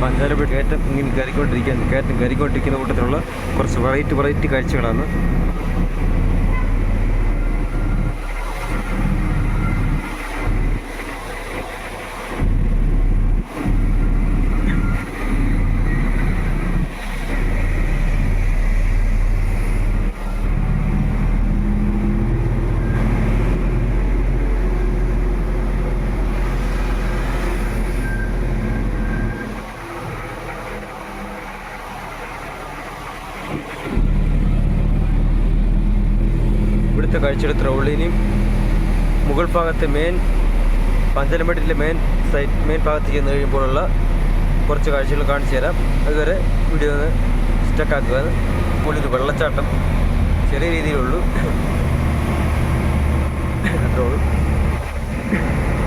പഞ്ചാരപ്പടി കയറ്റം ഇങ്ങനെ കയറിക്കൊണ്ടിരിക്കാൻ കയറ്റം കയറിക്കൊണ്ടിരിക്കുന്ന കൂട്ടത്തിലുള്ള കുറച്ച് വെറൈറ്റി വെറൈറ്റി കാഴ്ചകളാണ് ഇവിടുത്തെ കാഴ്ചയുടെ ഉള്ളൂ ഇനിയും മുകൾ ഭാഗത്തെ മെയിൻ പഞ്ചലമ്പട്ടിലെ മെയിൻ സൈറ്റ് മെയിൻ ഭാഗത്ത് ചെന്ന് കഴിയുമ്പോഴുള്ള കുറച്ച് കാഴ്ചകൾ കാണിച്ചു തരാം. അതുവരെ വീഡിയോ ഒന്ന് സ്റ്റക്കാക്കുക ഇപ്പോൾ ഇത് വെള്ളച്ചാട്ടം. ചെറിയ രീതിയിലുള്ളൂ അത്രേ ഉള്ളൂ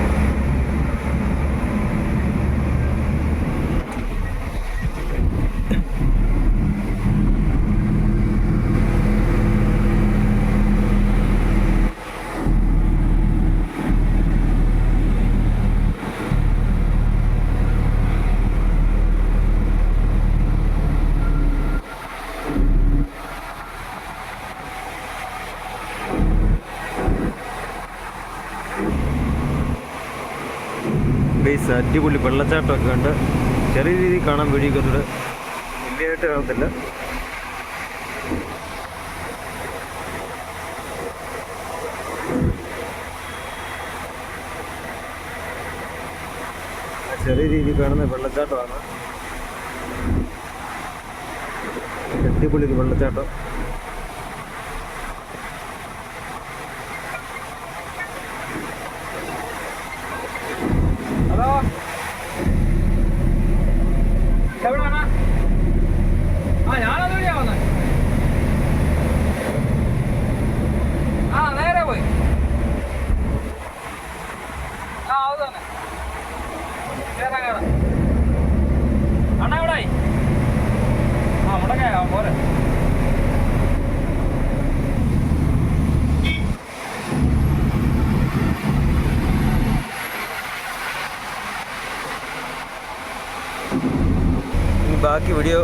ബേസ് അടിപൊളി വെള്ളച്ചാട്ടമൊക്കെ ഉണ്ട് ചെറിയ രീതിയിൽ കാണാൻ വേണ്ടിയിരിക്കുന്നത് വലിയതായിട്ട് കാണത്തില്ല. ചെറിയ രീതിയിൽ കാണുന്ന വെള്ളച്ചാട്ടമാണ്. അടിപൊളി വെള്ളച്ചാട്ടം. હલો ബാക്കി വീഡിയോ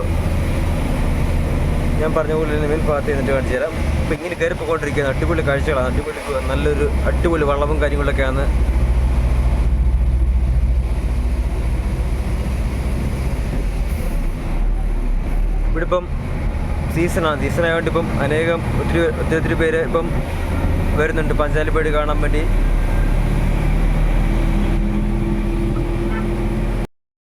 ഞാൻ പറഞ്ഞ പോലെ തന്നെ ഭാഗത്ത് എന്നിട്ട് കാണിച്ചു തരാം. അപ്പം ഇങ്ങനെ കയറി പോയിക്കൊണ്ടിരിക്കുന്ന അടിപൊളി കാഴ്ചകളാണ്. അടിപൊളി നല്ലൊരു അടിപൊളി വള്ളവും കാര്യങ്ങളൊക്കെയാണ്. ഇവിടെ ഇപ്പം സീസണാണ് സീസണായതുകൊണ്ട് ഇപ്പം അനേകം ഒത്തിരി ഒത്തിരി ഒത്തിരി പേര് ഇപ്പം വരുന്നുണ്ട്. പഞ്ചാലിപ്പേടി കാണാൻ വേണ്ടി.